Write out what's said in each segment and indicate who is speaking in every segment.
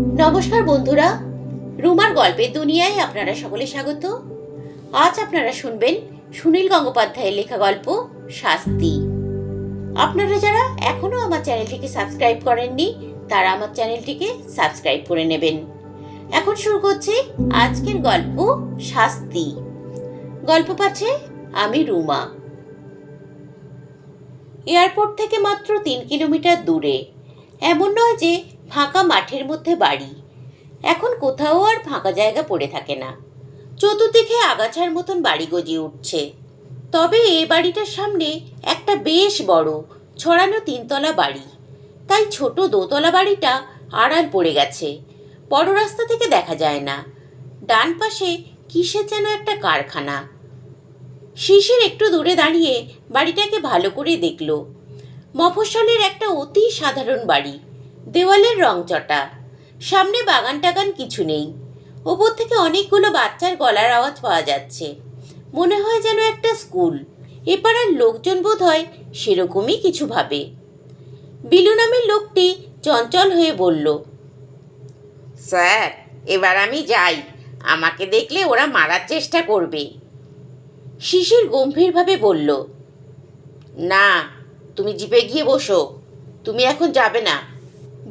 Speaker 1: নমস্কার বন্ধুরা। রুমার গল্পের দুনিয়ায় আপনারা সকলে স্বাগত। আজ আপনারা শুনবেন সুনীল গঙ্গোপাধ্যায়ের লেখা গল্প, শাস্তি। আপনারা যারা এখনও আমার চ্যানেলটিকে সাবস্ক্রাইব করেননি, তারা আমার চ্যানেলটিকে সাবস্ক্রাইব করে নেবেন। এখন শুরু করছি আজকের গল্প, শাস্তি। গল্প পাচ্ছে আমি রুমা। এয়ারপোর্ট থেকে মাত্র তিন কিলোমিটার দূরে। এমন নয় যে ফাঁকা মাঠের মধ্যে বাড়ি। এখন কোথাও আর ফাঁকা জায়গা পড়ে থাকে না। চতুর্দিকে আগাছার মতন বাড়ি গজিয়ে উঠছে। তবে এ বাড়িটার সামনে একটা বেশ বড়, ছড়ানো তিনতলা বাড়ি। তাই ছোট দোতলা বাড়িটা আড়াল পড়ে গেছে। বড় রাস্তা থেকে দেখা যায় না। ডান পাশে কিসের যেন একটা কারখানা। শিশির একটু দূরে দাঁড়িয়ে বাড়িটাকে ভালো করে দেখল। মফস্বলের একটা অতি সাধারণ বাড়ি। দেওয়ালের রং চটা। সামনে বাগান টাগান কিছু নেই। ওপর থেকে অনেকগুলো বাচ্চার গলার আওয়াজ পাওয়া যাচ্ছে। মনে হয় যেন একটা স্কুল। এপাড়ার লোকজন বোধ হয় সেরকমই কিছু ভাবে। বিলু নামের লোকটি চঞ্চল হয়ে বলল,
Speaker 2: স্যার, এবার আমি যাই। আমাকে দেখলে ওরা মারার চেষ্টা করবে।
Speaker 1: শিশির গম্ভীরভাবে বলল,
Speaker 2: না, তুমি জিপে গিয়ে বসো। তুমি এখন যাবে না।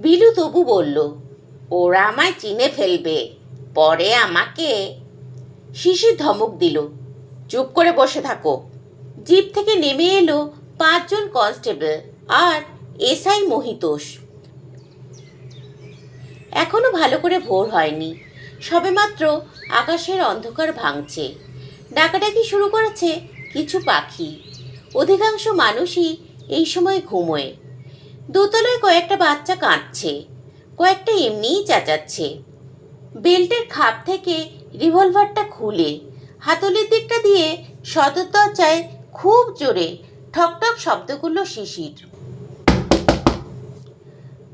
Speaker 1: বিলু তবু বলল,
Speaker 2: ওরা আমায় চিনে ফেলবে, পরে আমাকে।
Speaker 1: শিশির ধমক দিল,
Speaker 2: চুপ করে বসে থাকো।
Speaker 1: জিপ থেকে নেমে এলো পাঁচজন কনস্টেবল আর এসআই মহিতোষ। এখনও ভালো করে ভোর হয়নি, সবেমাত্র আকাশের অন্ধকার ভাঙছে। ডাকাডাকি শুরু করেছে কিছু পাখি, অধিকাংশ মানুষই এই সময় ঘুমোয়। দোতলায় কয়েকটা বাচ্চা কাঁদছে, কয়েকটা এমনিই চেঁচাচ্ছে। বেল্টের খাপ থেকে রিভলভারটা খুলে, হাতলের দিকটা দিয়ে সদর দরজায় খুব জোরে ঠকঠক শব্দ করল শিশির।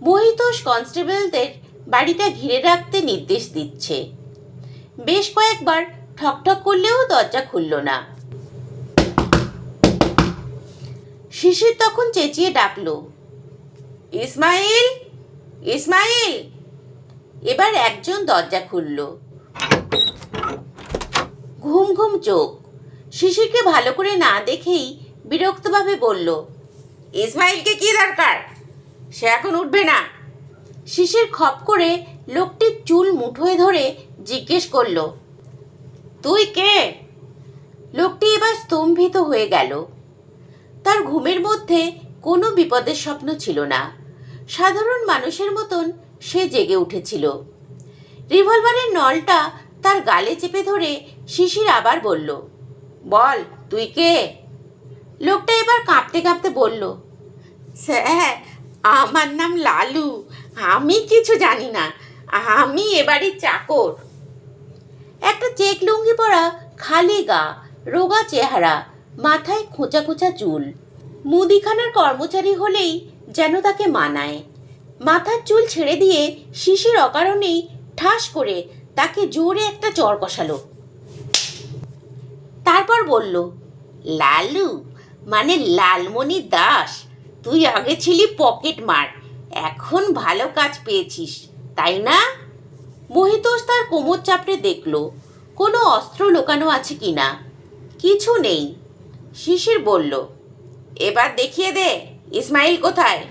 Speaker 1: মহিতোষ কনস্টেবলদের বাড়িটা ঘিরে রাখতে নির্দেশ দিচ্ছে। বেশ কয়েকবার ঠকঠক করলেও দরজা খুলল না। শিশির তখন চেঁচিয়ে ডাকলো ইসমাইল ইসমাইল। এবার একজন দরজা খুলল। ঘুম ঘুম চোখ। শিশিরকে ভালো করে না দেখেই বিরক্তভাবে বলল,
Speaker 2: ইসমাইলকে কি দরকার? সে এখন উঠবে না।
Speaker 1: শিশির খপ করে লোকটির চুল মুঠোয় ধরে জিজ্ঞেস করল,
Speaker 2: তুই কে?
Speaker 1: লোকটি এবার স্তম্ভিত হয়ে গেল। তার ঘুমের মধ্যে কোনো বিপদের স্বপ্ন ছিল না। সাধারণ মানুষের মতন সে জেগে উঠেছিল। রিভলভারের নলটা তার গালে চেপে ধরে শিশির আবার বলল,
Speaker 2: বল, তুই কে?
Speaker 1: লোকটা এবার কাঁপতে কাঁপতে বলল,
Speaker 2: স্যার, আমার নাম লালু। আমি কিছু জানি না। আমি এবারই চাকর।
Speaker 1: একটা চেক লুঙ্গি পরা খালি গা, রোগা চেহারা, মাথায় খোঁচা খোঁচা চুল, মুদিখানার কর্মচারী হলেই যেন তাকে মানায়। মাথার চুল ছেড়ে দিয়ে শিশির অকারণেই ঠাস করে তাকে জোরে একটা চর কষালো। তারপর বলল,
Speaker 2: লালু মানে লালমণি দাস, তুই আগে ছিলি পকেট মার, এখন ভালো কাজ পেয়েছিস, তাই না?
Speaker 1: মহিতোষ তার কোমর চাপড়ে দেখল, কোনো অস্ত্র লোকানো আছে কিনা কিছু নেই। শিশির বলল,
Speaker 2: এবার দেখিয়ে দে। ইসমাইল কোথায়?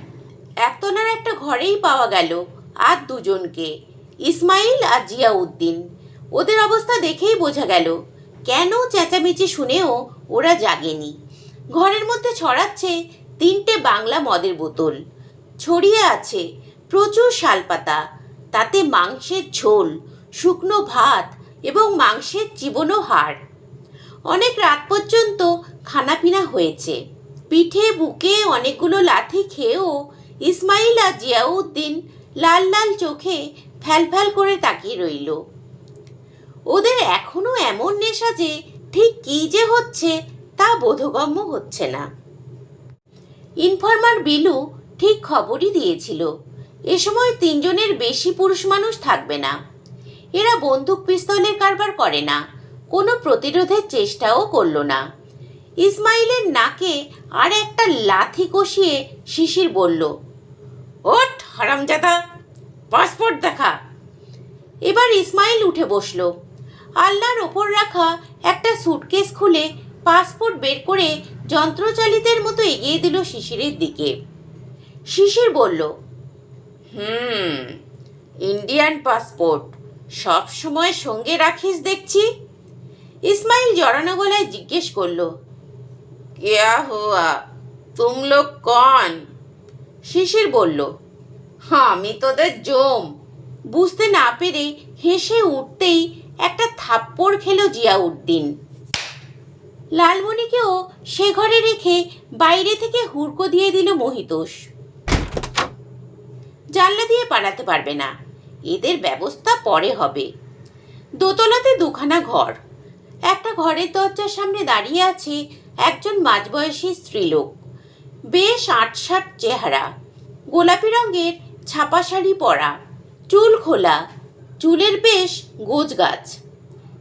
Speaker 1: একতলার একটা ঘরেই পাওয়া গেল আর দুজনকে। ইসমাইল আর জিয়াউদ্দিন। ওদের অবস্থা দেখেই বোঝা গেল কেন চেঁচামেচি শুনেও ওরা জাগেনি। ঘরের মধ্যে ছড়াচ্ছে তিনটে বাংলা মদের বোতল। ছড়িয়ে আছে প্রচুর শালপাতা, তাতে মাংসের ঝোল, শুকনো ভাত এবং মাংসের জীবনও হাড় অনেক রাত পর্যন্ত খানাপিনা হয়েছে। পিঠে বুকে অনেকগুলো লাথি খেয়েও ইসমাইল আর জিয়াউদ্দিন লাল লাল চোখে ফ্যাল ফ্যাল করে তাকিয়ে রইল। ওদের এখনও এমন নেশা যে ঠিক কী যে হচ্ছে তা বোধগম্য হচ্ছে না। ইনফরমার বিলু ঠিক খবরই দিয়েছিল, এ সময় তিনজনের বেশি পুরুষ মানুষ থাকবে না। এরা বন্দুক পিস্তলের কারবার করে না, কোনো প্রতিরোধের চেষ্টাও করল না। ইসমাইলের নাকে আর একটা লাথি কষিয়ে শিশির বলল,
Speaker 2: ওঠ, হারামজাদা, পাসপোর্ট দেখা।
Speaker 1: এবার ইসমাইল উঠে বসল। আল্লাহর ওপর রাখা একটা সুটকেস খুলে পাসপোর্ট বের করে যন্ত্রচালিতের মতো এগিয়ে দিল শিশিরের দিকে। শিশির বলল,
Speaker 2: হুম, ইন্ডিয়ান পাসপোর্ট সব সময় সঙ্গে রাখিস দেখছি?
Speaker 1: ইসমাইল জড়ানো গলায় জিজ্ঞেস করল
Speaker 2: क्या हुआ तुम लोग कौन
Speaker 1: শিশির বলল
Speaker 2: আমি তোদের জম
Speaker 1: বুঝতে না পেরে হেসে উঠতেই একটা থাপ্পড় খেলো জিয়াউদ্দিন লালমণিকেও সে ঘরে রেখে বাইরে থেকে হুড়কো দিয়ে দিল মহিতোষ জানলা দিয়ে পালাতে পারবে না এদের ব্যবস্থা পরে হবে দোতলাতে দুখানা ঘর একটা ঘরের দরজার সামনে দাঁড়িয়ে আছে একজন মাঝবয়সী স্ত্রীলোক। বেশ আটসাট চেহারা। গোলাপি রঙের ছাপা শাড়ি পরা। চুল খোলা। চুলের বেশ গোজ গাছ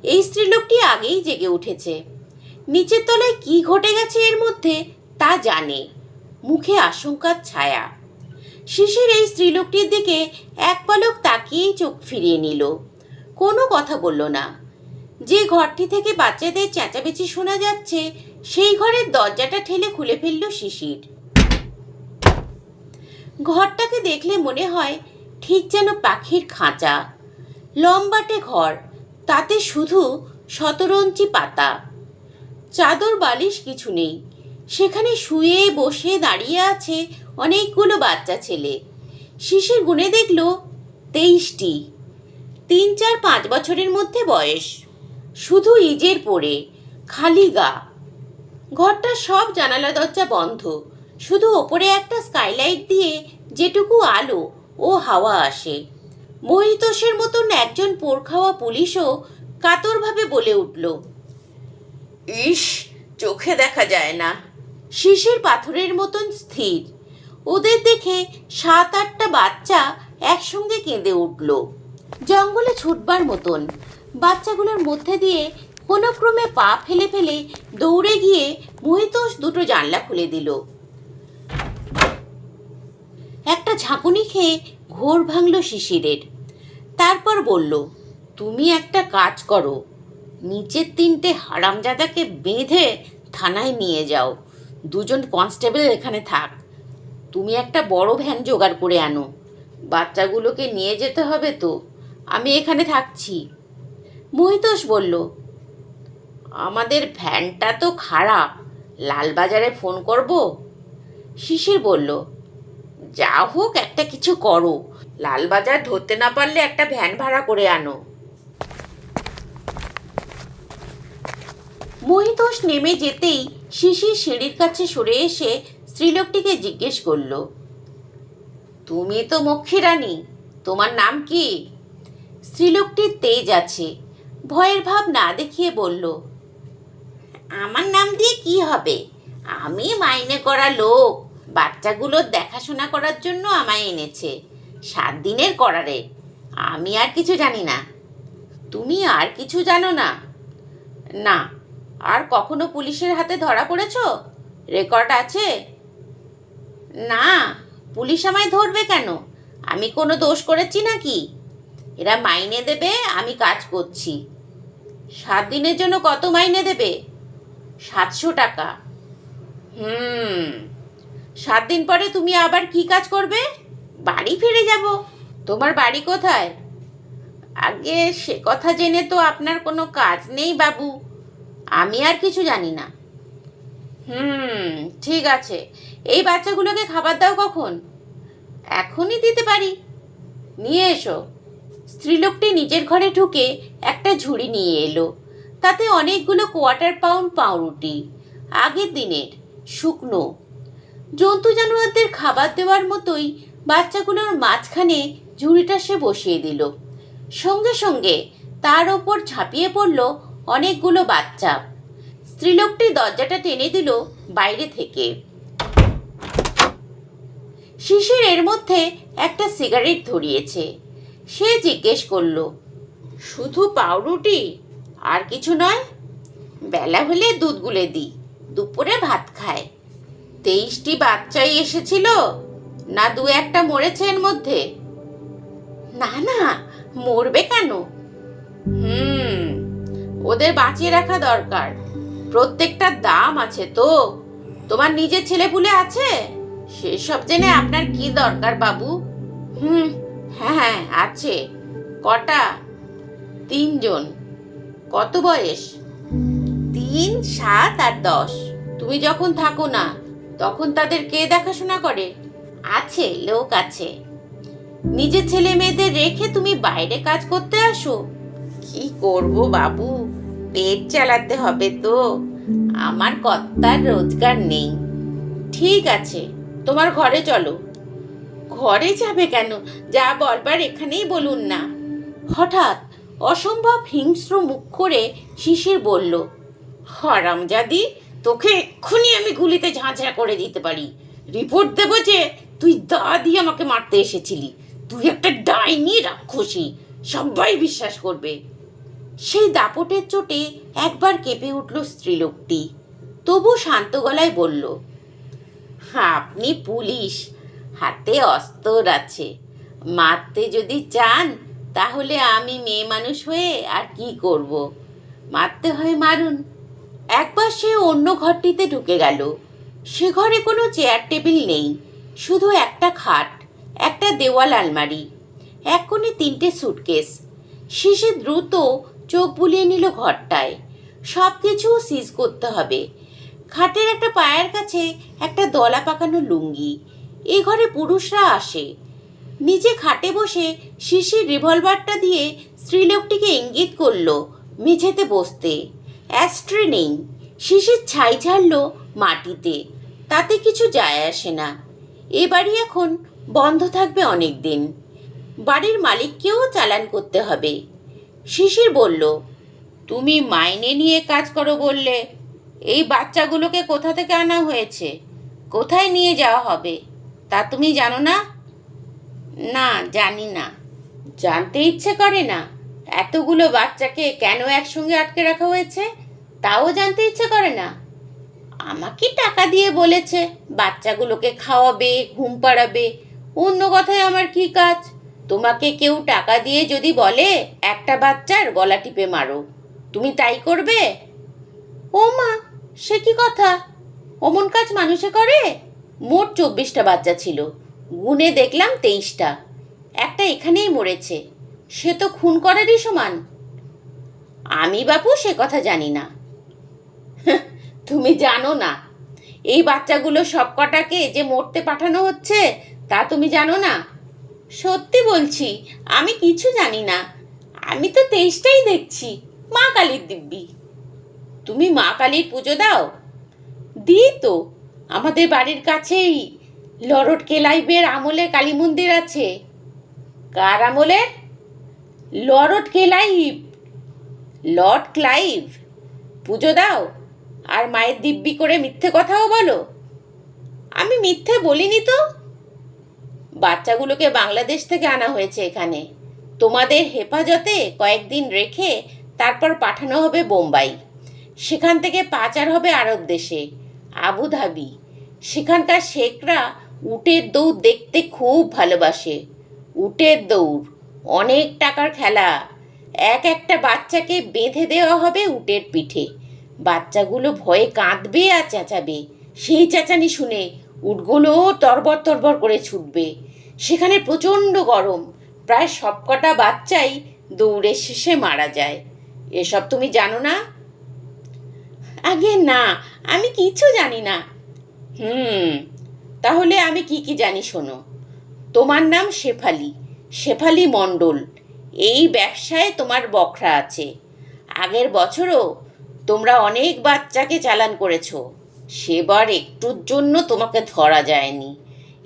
Speaker 1: এই স্ত্রীলোকটি আগেই জেগে উঠেছে। নিচের তলায় কি ঘটে গেছে এর মধ্যে তা জানে। মুখে আশঙ্কার ছায়া। শিশির এই স্ত্রীলোকটির দিকে এক পলক তাকিয়েই চোখ ফিরিয়ে নিল। কোনো কথা বলল না। যে ঘরটি থেকে বাচ্চাদের চেঁচামেচি শোনা যাচ্ছে সেই ঘরের দরজাটা ঠেলে খুলে ফেলল শিশির। ঘরটাকে দেখলে মনে হয় ঠিক যেন পাখির খাঁচা। লম্বাটে ঘর, তাতে শুধু শতরঞ্চি পাতা। চাদর, বালিশ কিছু নেই। সেখানে শুয়ে বসে দাঁড়িয়ে আছে অনেকগুলো বাচ্চা ছেলে। শিশির গুনে দেখল তেইশটি। তিন, চার, পাঁচ বছরের মধ্যে বয়স। শুধু ইজের পরে, খালি গা। ঘরটা সব জানালা দরজা বন্ধ। শুধু ওপরে একটা স্কাইলাইট দিয়ে যেটুকু আলো ও হাওয়া আসে। মহিতোষের মতন একজন পোর খাওয়া পুলিশও কাতরভাবে বলে উঠল
Speaker 2: ইস চোখে দেখা যায় না।
Speaker 1: শিশির পাথরের মতন স্থির। ওদের দেখে সাত আটটা বাচ্চা একসঙ্গে কেঁদে উঠল। জঙ্গলে ছুটবার মতন বাচ্চাগুলোর মধ্যে দিয়ে কোনো ক্রমে পা ফেলে ফেলে দৌড়ে গিয়ে মহিতোষ দুটো জানলা খুলে দিল। একটা ঝাঁকুনি খেয়ে ঘোর ভাঙল শিশিরের। তারপর বলল, তুমি একটা কাজ করো, নিচের তিনটে হারামজাদাকে বেঁধে থানায় নিয়ে যাও। দুজন কনস্টেবল এখানে থাক। তুমি একটা বড় ভ্যান জোগাড় করে আনো। বাচ্চাগুলোকে নিয়ে যেতে হবে তো। আমি এখানে থাকছি। মহিতোষ বলল আমাদের ভ্যানটা তো খারাপ, লালবাজারে ফোন করব? শিশির বলল, যা হোক, একটা কিছু করো। লালবাজার ধরতে না পারলে একটা ভ্যান ভাড়া করে আনো। মহিতোষ নেমে যেতেই শিশির সিঁড়ির কাছে সরে এসে স্ত্রীলোকটিকে জিজ্ঞেস করল, তুমি তো মক্ষী রানী তোমার নাম কি? স্ত্রীলোকটির তেজ আছে, ভয়ের ভাব না দেখিয়ে বলল আমার নাম দিয়ে কি হবে? আমি মাইনে করা লোক। বাচ্চাগুলোর দেখাশোনা করার জন্য আমায় এনেছে। সাত দিনের করারে। আমি আর কিছু জানি না। তুমি আর কিছু জানো না? না। আর কখনো পুলিশের হাতে ধরা পড়েছ? রেকর্ড আছে? না। পুলিশ আমায় ধরবে কেন? আমি কোনো দোষ করেছি নাকি? এরা মাইনে দেবে, আমি কাজ করছি। সাত দিনের জন্য কত মাইনে দেবে? সাতশো টাকা। হুম। সাত দিন পরে তুমি আবার কি কাজ করবে? বাড়ি ফিরে যাব। তোমার বাড়ি কোথায়? আগে সে কথা জেনে তো আপনার কোনো কাজ নেই বাবু। আমি আর কিছু জানি না। হুম, ঠিক আছে। এই বাচ্চাগুলোকে খাবার দাও কখন? এখনই দিতে পারি। নিয়ে এসো। স্ত্রীলোকটি নিজের ঘরে ঢুকে একটা ঝুড়ি নিয়ে এলো। তাতে অনেকগুলো কোয়ার্টার পাউন্ড পাউরুটি, আগের দিনের শুকনো। জন্তু জানোয়ারদের খাবার দেওয়ার মতোই বাচ্চাগুলোর মাঝখানে ঝুড়িটা সে বসিয়ে দিল। সঙ্গে সঙ্গে তার ওপর ঝাঁপিয়ে পড়ল অনেকগুলো বাচ্চা। স্ত্রীলোকটি দরজাটা টেনে দিল বাইরে থেকে। শিশির এর মধ্যে একটা সিগারেট ধরিয়েছে। সে জিজ্ঞেস করল, শুধু পাউরুটি? আর কিছু নয়, বেলা হলে দুধ গুলে দিই, দুপুরে ভাত খায় তেইশটি বাচ্চাই এসেছিল, না দু একটা মরেছে এর মধ্যে?
Speaker 2: না না, মরবে কেন? হুম, ওদের বাঁচিয়ে রাখা দরকার। প্রত্যেকটা দাম আছে তো। তোমার নিজের ছেলেপুলে আছে? সেসব জেনে আপনার কি দরকার বাবু? হুম হ্যাঁ হ্যাঁ আছে। কটা? তিনজন। কত বয়স? তিন সাত আর দশ। তুমি যখন থাকো না তখন তাদের কে দেখাশোনা করে? আছে লোক আছে। নিজের ছেলে মেয়েদের রেখে তুমি বাইরে কাজ করতে আসো? কি করব বাবু? পেট চালাতে হবে তো। আমার কর্তার রোজগার নেই। ঠিক আছে তোমার ঘরে চলো। ঘরে যাবে কেন? যা বলবার এখানেই বলুন না। হঠাৎ অসম্ভব হিংস্র মুখ করে শিশির বলল হরামজাদি তোকে এক্ষুনি আমি গুলিতে ঝাঁঝরা করে দিতে পারি। রিপোর্ট দেবো যে তুই দা দিয়ে আমাকে মারতে এসেছিলি। তুই একটা ডাইনি রাক্ষসী, সবাই বিশ্বাস করবে। সেই দাপটের চোটে একবার কেঁপে উঠল স্ত্রীলোকটি। তবু শান্ত গলায় বলল, আপনি পুলিশ, হাতে অস্ত্র আছে। মারতে যদি চান তাহলে আমি মেয়ে মানুষ হয়ে আর কি করব? মারতে হয় মারুন। একবার সে অন্য ঘরটিতে ঢুকে গেল। সে ঘরে কোনো চেয়ার টেবিল নেই, শুধু একটা খাট, একটা দেওয়াল আলমারি, এক কোণে তিনটে সুটকেস। শিশে দ্রুত চোখ বুলিয়ে নিল ঘরটায়। সব কিছু সিজ করতে হবে। খাটের একটা পায়ের কাছে একটা দলা পাকানো লুঙ্গি। এ ঘরে পুরুষরা আসে। নিজে খাটে বসে শিশির রিভলভারটা দিয়ে স্ত্রীলোকটিকে ইঙ্গিত করল মেঝেতে বসতে। অ্যাস্ট্রে নেই। শিশির ছাই ঝাড়ল মাটিতে। তাতে কিছু যায় আসে না। এ বাড়ি এখন বন্ধ থাকবে অনেক দিন বাড়ির মালিককেও চালান করতে হবে। শিশির বলল, তুমি মাইনে নিয়ে কাজ করো বললে। এই বাচ্চাগুলোকে কোথা থেকে আনা হয়েছে? কোথায় নিয়ে যাওয়া হবে? তা তুমি জানো না? না, জানি না। জানতে ইচ্ছে করে না, এতগুলো বাচ্চাকে কেন একসঙ্গে আটকে রাখা হয়েছে? তাও জানতে ইচ্ছে করে না। আমাকে টাকা দিয়ে বলেছে, বাচ্চাগুলোকে খাওয়াবে, ঘুম পাড়াবে। অন্য কথায় আমার কি কাজ? তোমাকে কেউ টাকা দিয়ে যদি বলে, একটা বাচ্চার গলা টিপে মারো। তুমি তাই করবে? ও মা, সে কি কথা? অমন কাজ মানুষে করে? মোট চব্বিশটা বাচ্চা ছিল। গুনে দেখলাম তেইশটা। একটা এখানেই মরেছে। সে তো খুন করারই সমান। আমি বাপু সে কথা জানি না। তুমি জানো না। এই বাচ্চাগুলো সব কটাকে যে মরতে পাঠানো হচ্ছে, তা তুমি জানো না? সত্যি বলছি, আমি কিছু জানি না। আমি তো তেইশটাই দেখছি, মা কালীর দিব্যি। তুমি মা কালীর পুজো দাও। দিই তো, আমাদের বাড়ির কাছেই। লরড কেলাইবের আমলে কালী মন্দির আছে। কার আমলের লরড কেলাইভ লর্ড ক্লাইভ, পুজো দাও, আর মায়ের দিব্যি করে মিথ্যে কথাও বলো। আমি মিথ্যে বলিনি তো? বাচ্চাগুলোকে বাংলাদেশ থেকে আনা হয়েছে এখানে। তোমাদের হেফাজতে কয়েকদিন রেখে তারপর পাঠানো হবে বোম্বাই। সেখান থেকে পাচার হবে আরব দেশে। আবুধাবি। সেখানকার শেখরা উটের দৌড় দেখতে খুব ভালোবাসে। উটের দৌড়, অনেক টাকার খেলা। এক একটা বাচ্চাকে বেঁধে দেওয়া হবে উটের পিঠে। বাচ্চাগুলো ভয়ে কাঁদবে আর চেঁচাবে। সেই চেঁচানি শুনে উটগুলো তরবর তরবর করে ছুটবে। সেখানে প্রচণ্ড গরম। প্রায় সবকটা বাচ্চাই দৌড়ের শেষে মারা যায়। এসব তুমি জানো না? আগে না, আমি কিছু জানি না। হুম। তাহলে আমি কি কি জানি শোনো। তোমার নাম শেফালি। শেফালি মণ্ডল। এই ব্যবসায় তোমার বখরা আছে। আগের বছরও তোমরা অনেক বাচ্চাকে চালান করেছ। সেবার একটুর জন্য তোমাকে ধরা যায়নি।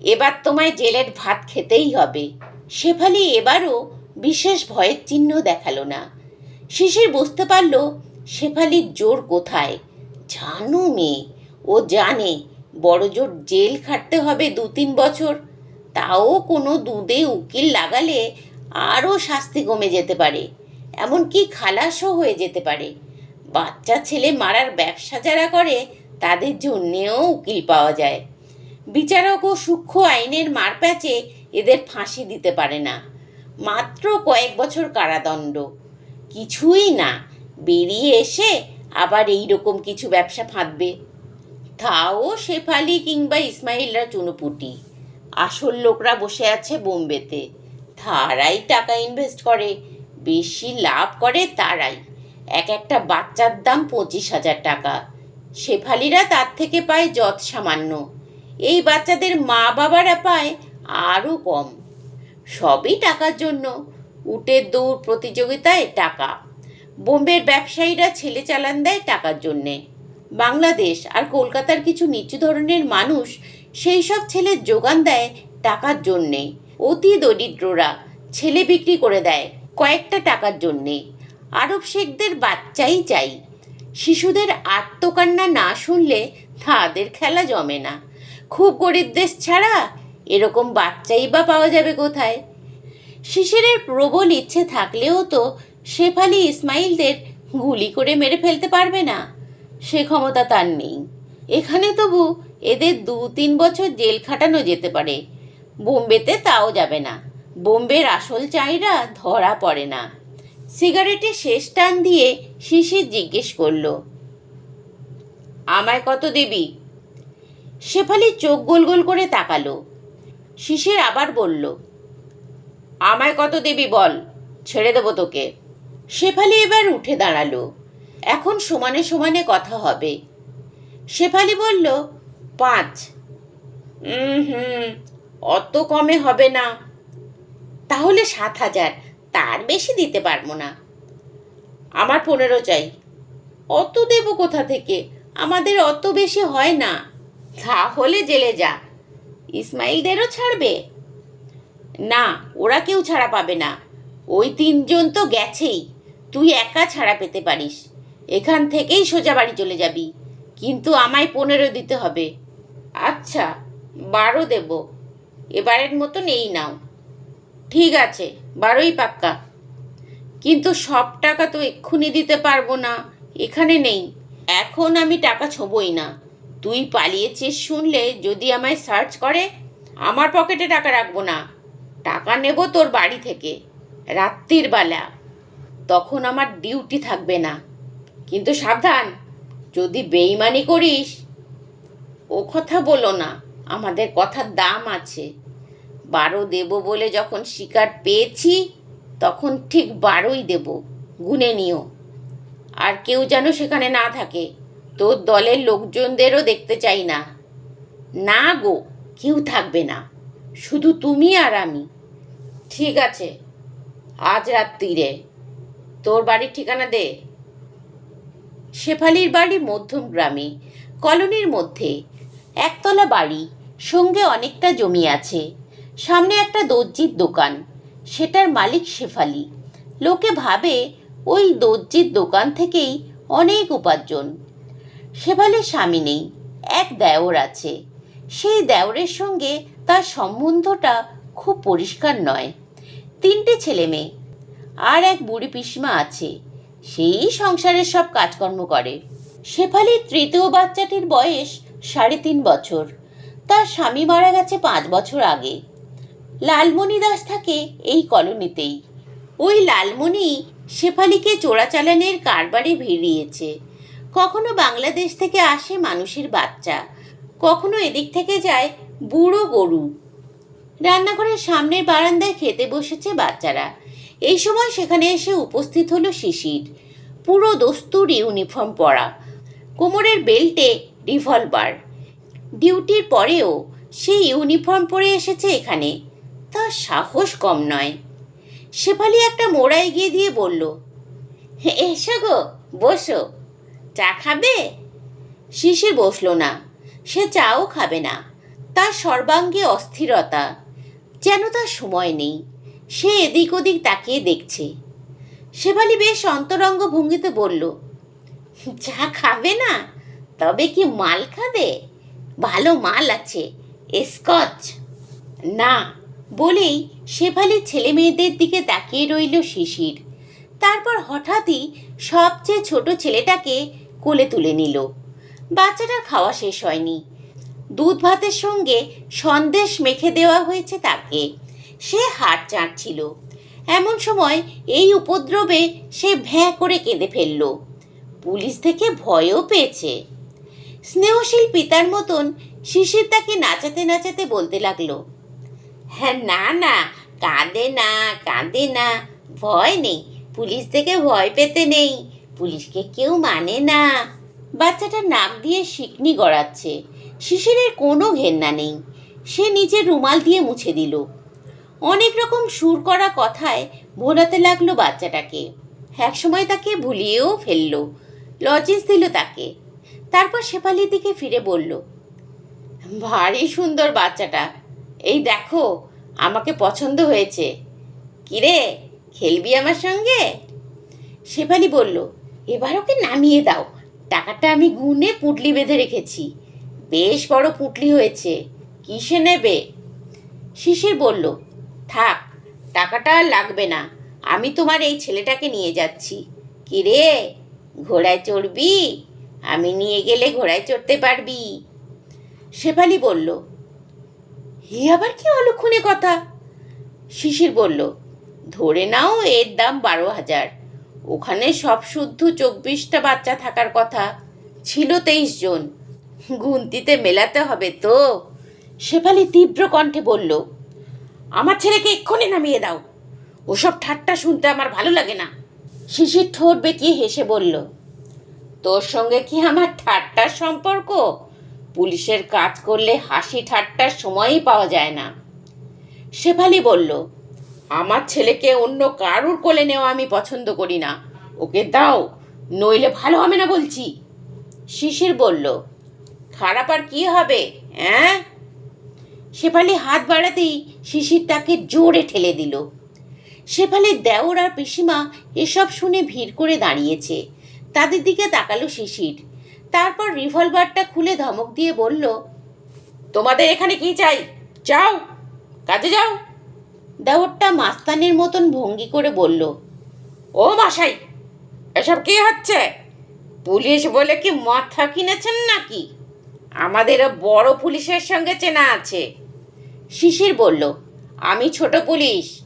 Speaker 2: এবার তোমায় জেলের ভাত খেতেই হবে। শেফালি এবারও বিশেষ ভয়ের চিহ্ন দেখাল না। শিশির বুঝতে পারল, শেফালির জোর কোথায়? জানো মেয়ে, ও জানে বড় জোর জেল খাটতে হবে দু তিন বছর। তাও কোনো দুধে উকিল লাগালে আরও শাস্তি কমে যেতে পারে, এমনকি খালাসও হয়ে যেতে পারে। বাচ্চা ছেলে মারার ব্যবসা যারা করে, তাদের জন্যেও উকিল পাওয়া যায়। বিচারক ও সূক্ষ্ম আইনের মারপ্যাচে এদের ফাঁসি দিতে পারে না।
Speaker 1: মাত্র কয়েক বছর কারাদণ্ড। কিছুই না, বেরিয়ে এসে আবার এই রকম কিছু ব্যবসা ফাঁদবে। তাও শেফালি কিংবা ইসমাইলরা চুনোপুটি। আসল লোকরা বসে আছে বোম্বেতে। তারাই টাকা ইনভেস্ট করে, বেশি লাভ করে তারাই। এক একটা বাচ্চার দাম পঁচিশ হাজার টাকা। শেফালিরা তার থেকে পায় যৎ সামান্য। এই বাচ্চাদের মা বাবারা পায় আরও কম। সবই টাকার জন্য। উটের দৌড় প্রতিযোগিতায় টাকা। বোম্বের ব্যবসায়ীরা ছেলে চালান দেয় টাকার জন্যে। বাংলাদেশ আর কলকাতার কিছু নিচু ধরনের মানুষ সেই সব ছেলের যোগান দেয় টাকার জন্যে। অতি দরিদ্ররা ছেলে বিক্রি করে দেয় কয়েকটা টাকার জন্যে। আরব শেখদের বাচ্চাই চাই। শিশুদের আত্মকান্না না শুনলে তাদের খেলা জমে না। খুব গরিব দেশ ছাড়া এরকম বাচ্চাই বা পাওয়া যাবে কোথায়? শিশিরের প্রবল ইচ্ছে থাকলেও তো শেফালি ইসমাইলদের গুলি করে মেরে ফেলতে পারবে না। সে ক্ষমতা তার নেই। এখানে তবু এদের দু তিন বছর জেল খাটানো যেতে পারে। বোম্বেতে তাও যাবে না। বোম্বের আসল চাইরা ধরা পড়ে না। সিগারেটে শেষ টান দিয়ে শিশির জিজ্ঞেস করল, আমায় কত দিবি? শেফালি চোখ গোল গোল করে তাকালো। শিশির আবার বলল, আমায় কত দিবি বল, ছেড়ে দেবো তোকে। শেফালি এবার উঠে দাঁড়াল। এখন সমানে সমানে কথা হবে। শেফালি বলল, পাঁচ। হুম, অত কমে হবে না। তাহলে সাত হাজার, তার বেশি দিতে পারব না। আমার পনেরো চাই। অত দেব কোথা থেকে? আমাদের অত বেশি হয় না। তাহলে জেলে যা। ইসমাইলদেরও ছাড়বে? না, ওরা কেউ ছাড়া পাবে না। ওই তিনজন তো গেছেই। তুই একা ছাড়া পেতে পারিস। এখান থেকেই সোজা বাড়ি চলে যাবি। কিন্তু আমায় পনেরো দিতে হবে। আচ্ছা বারো দেব। এবারের মতন এই নাও। ঠিক আছে, বারোই পাক্কা। কিন্তু সব টাকা তো এক্ষুনি দিতে পারব না। এখানে নেই। এখন আমি টাকা ছোবই না। তুই পালিয়েছিস শুনলে যদি আমায় সার্চ করে, আমার পকেটে টাকা রাখব না। টাকা নেব তোর বাড়ি থেকে। রাত্রির বেলা। তখন আমার ডিউটি থাকবে না। কিন্তু সাবধান, যদি বেইমানি করিস, ও কথা বলো না, আমাদের কথার দাম আছে। বারো দেব বলে যখন শিকার পেয়েছি, তখন ঠিক বারোই দেব, গুনে নিও। আর কেউ যেন সেখানে না থাকে, তোর দলের লোকজনদেরও দেখতে চাই না। না গো, কেউ থাকবে না, শুধু তুমি আর আমি। ঠিক আছে, আজ রাত্রিরে। তোর বাড়ির ঠিকানা দে। শেফালির বাড়ি মধ্যম গ্রামে। কলোনির মধ্যে একতলা বাড়ি, সঙ্গে অনেকটা জমি আছে। সামনে একটা দর্জির দোকান, সেটার মালিক শেফালি। লোকে ভাবে ওই দর্জির দোকান থেকেই অনেক উপার্জন। শেফালির স্বামী নেই, এক দেওর আছে। সেই দেওরের সঙ্গে তার সম্বন্ধটা খুব পরিষ্কার নয়। তিনটে ছেলে মেয়ে, আর এক বুড়ি পিসমা আছে। সেই সংসারের সব কাজকর্ম করে। শেফালির তৃতীয় বাচ্চাটির বয়স সাড়ে তিন বছর। তার স্বামী মারা গেছে পাঁচ বছর আগে। লালমণি দাস থাকে এই কলোনিতেই। ওই লালমণি শেফালিকে চোরাচালানের কারবারে ভিড়িয়েছে। কখনো বাংলাদেশ থেকে আসে মানুষের বাচ্চা, কখনো এদিক থেকে যায় বুড়ো গরু। রান্নাঘরের সামনের বারান্দায় খেতে বসেছে বাচ্চারা। এই সময় সেখানে এসে উপস্থিত হলো শিশির। পুরো দস্তুর ইউনিফর্ম পরা। কোমরের বেল্টে রিভলভার ডিউটির পরেও সে ইউনিফর্ম পরে এসেছে এখানে। তার সাহস কম নয়। শেফালি একটা মোড়া এগিয়ে দিয়ে বলল, এসো গো, বসো। চা খাবে? শিশির বসল না। সে চাও খাবে না। তার সর্বাঙ্গে অস্থিরতা। যেন তার সময় নেই। সে এদিক ওদিক তাকিয়ে দেখছে। শেফালি বেশ অন্তরঙ্গ ভঙ্গিতে বলল যা খাবে না? তবে কি মাল খাবে? ভালো মাল আছে, স্কচ। না। বলেই শেফালির ছেলে মেয়েদের দিকে তাকিয়ে রইল শিশির। তারপর হঠাৎই সবচেয়ে ছোট ছেলেটাকে কোলে তুলে নিল। বাচ্চাটার খাওয়া শেষ হয়নি। দুধ ভাতের সঙ্গে সন্দেশ মেখে দেওয়া হয়েছে তাকে। সে হাট চাটছিল। এমন সময় এই উপদ্রবে সে ভ্যাঁ করে কেঁদে ফেলল। পুলিশ থেকে ভয়ও পেয়েছে। স্নেহশীল পিতার মতন শিশির তাকে নাচাতে নাচাতে বলতে লাগল হ্যাঁ না না, কাঁদে না কাঁদে না, ভয় নেই, পুলিশ থেকে ভয় পেতে নেই, পুলিশকে কেউ মানে না। বাচ্চাটা নাক দিয়ে শিকনি গড়াচ্ছে, শিশিরের কোনো ঘেন্না নেই। সে নিজের রুমাল দিয়ে মুছে দিল। অনেক রকম সুর করা কথায় ভোলাতে লাগল বাচ্চাটাকে। একসময় তাকে ভুলিয়েও ফেলল, লজিস দিল তাকে। তারপর শেফালির দিকে ফিরে বলল, ভারী সুন্দর বাচ্চাটা। এই দেখো, আমাকে পছন্দ হয়েছে। কিরে, খেলবি আমার সঙ্গে? শেফালি বলল, এবার ওকে নামিয়ে দাও। টাকাটা আমি গুনে পুটলি বেঁধে রেখেছি। বেশ বড় পুটলি হয়েছে। কিসে নেবে? শিশির বলল থাক, টাকাটা আর লাগবে না। আমি তোমার এই ছেলেটাকে নিয়ে যাচ্ছি। কিরে ঘোড়ায় চড়বি? আমি নিয়ে গেলে ঘোড়ায় চড়তে পারবি? শেফালি বলল হে আবার কি অলক্ষণে কথা? শিশির বলল, ধরে নাও এর দাম বারো হাজার। ওখানে সব শুদ্ধ চব্বিশটা বাচ্চা থাকার কথা। ছিল তেইশ জন। গুনতিতে মেলাতে হবে তো? শেফালি তীব্র কণ্ঠে বলল আমার ছেলেকে এক্ষুনি নামিয়ে দাও। ওসব ঠাট্টা শুনতে আমার ভালো লাগে না। শিশির ঠোঁট বেঁকিয়ে হেসে বলল, তোর সঙ্গে কি আমার ঠাট্টার সম্পর্ক? পুলিশের কাজ করলে হাসি ঠাট্টার সময়ই পাওয়া যায় না। শেফালি বলল, আমার ছেলেকে অন্য কারুর কোলে নেওয়া আমি পছন্দ করি না। ওকে দাও, নইলে ভালো হবে না বলছি। শিশির বলল, খারাপ আর কি হবে হ্যাঁ শেফালি হাত বাড়াতেই শিশির তাকে জোরে ঠেলে দিল। শেফালির দেওর আর পিসিমা এসব শুনে ভিড় করে দাঁড়িয়েছে। তাদের দিকে তাকালো শিশির। তারপর রিভলভারটা খুলে ধমক দিয়ে বলল, তোমাদের এখানে কি চাই? যাও, কাজে যাও। দেওরটা মাস্তানের মতন ভঙ্গি করে বলল, ও মাসাই এসব কি হচ্ছে? পুলিশ বলে কি মাথা কিনেছেন নাকি? আমাদেরও বড় পুলিশের সঙ্গে চেনা আছে। শিশির বলল, আমি ছোট পুলিশ।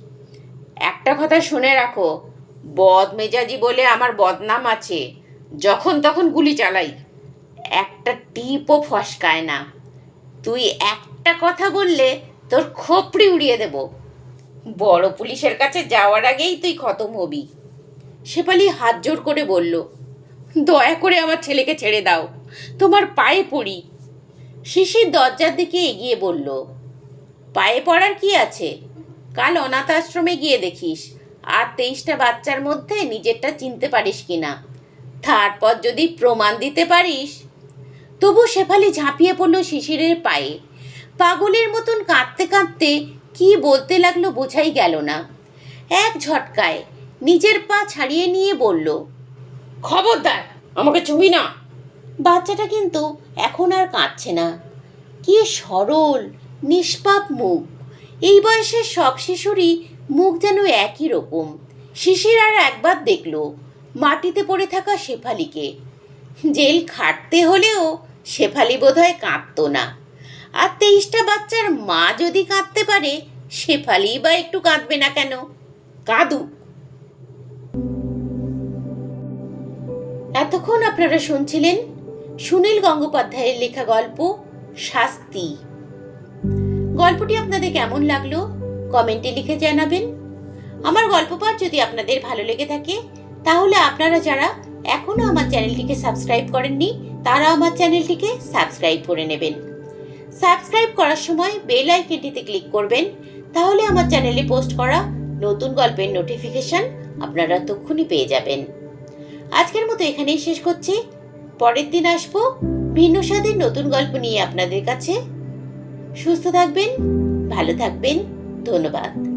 Speaker 1: একটা কথা শুনে রাখো বদ মেজাজি বলে আমার বদনাম আছে। যখন তখন গুলি চালাই। একটা টিপও ফসকায় না। তুই একটা কথা বললে তোর খোপড়ি উড়িয়ে দেব। বড় পুলিশের কাছে যাওয়ার আগেই তুই খতম হবি। শেফালি হাত জোর করে বলল, দয়া করে আমার ছেলেকে ছেড়ে দাও। তোমার পায়ে পড়ি। শিশির দরজার দিকে এগিয়ে বলল পায়ে পড়ার কি আছে? কাল অনাথ আশ্রমে গিয়ে দেখিস। আর তেইশটা বাচ্চার মধ্যে নিজেরটা চিনতে পারিস কিনা তারপর যদি প্রমাণ দিতে পারিস? তবু শেফালি ঝাঁপিয়ে পড়ল শিশিরের পায়ে। পাগলের মতন কাঁদতে কাঁদতে কি বলতে লাগল বোঝাই গেল না। এক ঝটকায় নিজের পা ছাড়িয়ে নিয়ে বলল খবরদার আমাকে চুবি না। বাচ্চাটা কিন্তু এখন আর কাঁদছে না। কি সরল, নিষ্পাপ মুখ। এই বয়সের সব শিশুরই মুখ যেন একই রকম। শিশির আর একবার দেখল, মাটিতে পড়ে থাকা শেফালিকে। জেল খাটতে হলেও শেফালি বোধহয় কাঁদতো না। আর তেইশটা বাচ্চার মা যদি কাঁদতে পারে, শেফালি বা একটু কাঁদবে না কেন? কাঁদুক। এতক্ষণ আপনারা শুনছিলেন সুনীল গঙ্গোপাধ্যায়ের লেখা গল্প, শাস্তি। গল্পটি আপনাদের কেমন লাগল? কমেন্টে লিখে জানাবেন। আমার গল্প পাঠ যদি আপনাদের ভালো লেগে থাকে, তাহলে আপনারা যারা এখনও আমার চ্যানেলটিকে সাবস্ক্রাইব করেননি, তারা আমার চ্যানেলটিকে সাবস্ক্রাইব করে নেবেন। সাবস্ক্রাইব করার সময় বেল আইকনটিতে ক্লিক করবেন, তাহলে আমার চ্যানেলে পোস্ট করা নতুন গল্পের নোটিফিকেশন আপনারা তক্ষুনি পেয়ে যাবেন। আজকের মতো এখানেই শেষ করছি। পরের দিন আসব ভিন্ন স্বাদের নতুন গল্প নিয়ে আপনাদের কাছে। সুস্থ থাকবেন, ভালো থাকবেন, ধন্যবাদ।